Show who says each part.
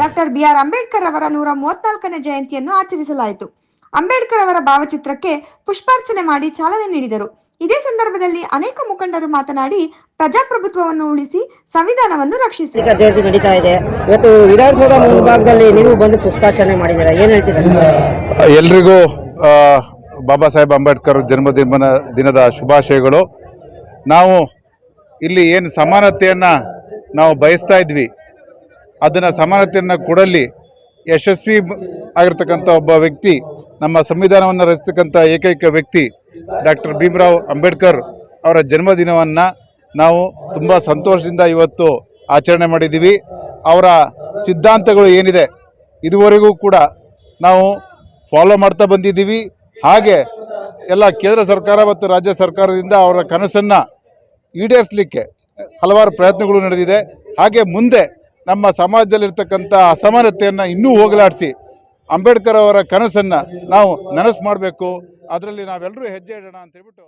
Speaker 1: Doctor B R Ambedkar ಅವರ ನೂರ ಮೂವತ್ನಾಲ್ಕನೇ ಜಯಂತಿಯನ್ನು ಆಚರಿಸಲಾಯಿತು. ಅಂಬೇಡ್ಕರ್ ಅವರ ಭಾವಚಿತ್ರಕ್ಕೆ ಪುಷ್ಪಾರ್ಚನೆ ಮಾಡಿ ಚಾಲನೆ ನೀಡಿದರು. ಇದೇ ಸಂದರ್ಭದಲ್ಲಿ ಅನೇಕ ಮುಖಂಡರು ಮಾತನಾಡಿ ಪ್ರಜಾಪ್ರಭುತ್ವವನ್ನು ಉಳಿಸಿ ಸಂವಿಧಾನವನ್ನು ರಕ್ಷಿಸಿ.
Speaker 2: ಜಯಂತಿ ನಡೀತಾ ಇದೆ. ಇವತ್ತು ವಿಧಾನಸೌಧ ಮುಂಭಾಗದಲ್ಲಿ ನೀವು ಬಂದು ಪುಷ್ಪಾರ್ಚನೆ ಮಾಡಿದ್ದೀರಾ? ಏನ್ ಹೇಳ್ತೀರಾ?
Speaker 3: ಎಲ್ರಿಗೂ ಬಾಬಾ ಸಾಹೇಬ್ ಅಂಬೇಡ್ಕರ್ ಜನ್ಮದಿನ ದಿನದ ಶುಭಾಶಯಗಳು. ನಾವು ಇಲ್ಲಿ ಏನು ಸಮಾನತೆಯನ್ನು ನಾವು ಬಯಸ್ತಾ ಇದ್ವಿ. ಅದನ್ನು ಸಮಾನತೆಯನ್ನು ಕೊಡಲಿ ಯಶಸ್ವಿ ಆಗಿರ್ತಕ್ಕಂಥ ಒಬ್ಬ ವ್ಯಕ್ತಿ, ನಮ್ಮ ಸಂವಿಧಾನವನ್ನು ರಚಿಸ್ತಕ್ಕಂಥ ಏಕೈಕ ವ್ಯಕ್ತಿ ಡಾಕ್ಟರ್ ಭೀಮರಾವ್ ಅಂಬೇಡ್ಕರ್ ಅವರ ಜನ್ಮದಿನವನ್ನು ನಾವು ತುಂಬ ಸಂತೋಷದಿಂದ ಇವತ್ತು ಆಚರಣೆ ಮಾಡಿದ್ದೀವಿ. ಅವರ ಸಿದ್ಧಾಂತಗಳು ಏನಿದೆ, ಇದುವರೆಗೂ ಕೂಡ ನಾವು ಫಾಲೋ ಮಾಡ್ತಾ ಬಂದಿದ್ದೀವಿ. ಹಾಗೆ ಎಲ್ಲ ಕೇಂದ್ರ ಸರ್ಕಾರ ಮತ್ತು ರಾಜ್ಯ ಸರ್ಕಾರದಿಂದ ಅವರ ಕನಸನ್ನು ಈಡೇರಿಸಲಿಕ್ಕೆ ಹಲವಾರು ಪ್ರಯತ್ನಗಳು ನಡೆದಿದೆ. ಹಾಗೆ ಮುಂದೆ ನಮ್ಮ ಸಮಾಜದಲ್ಲಿರ್ತಕ್ಕಂಥ ಅಸಮಾನತೆಯನ್ನು ಇನ್ನೂ ಹೋಗಲಾಡಿಸಿ ಅಂಬೇಡ್ಕರ್ ಅವರ ಕನಸನ್ನು ನಾವು ನನಸು ಮಾಡಬೇಕು. ಅದರಲ್ಲಿ ನಾವೆಲ್ಲರೂ ಹೆಜ್ಜೆ ಇಡೋಣ ಅಂತ ಹೇಳ್ಬಿಟ್ಟು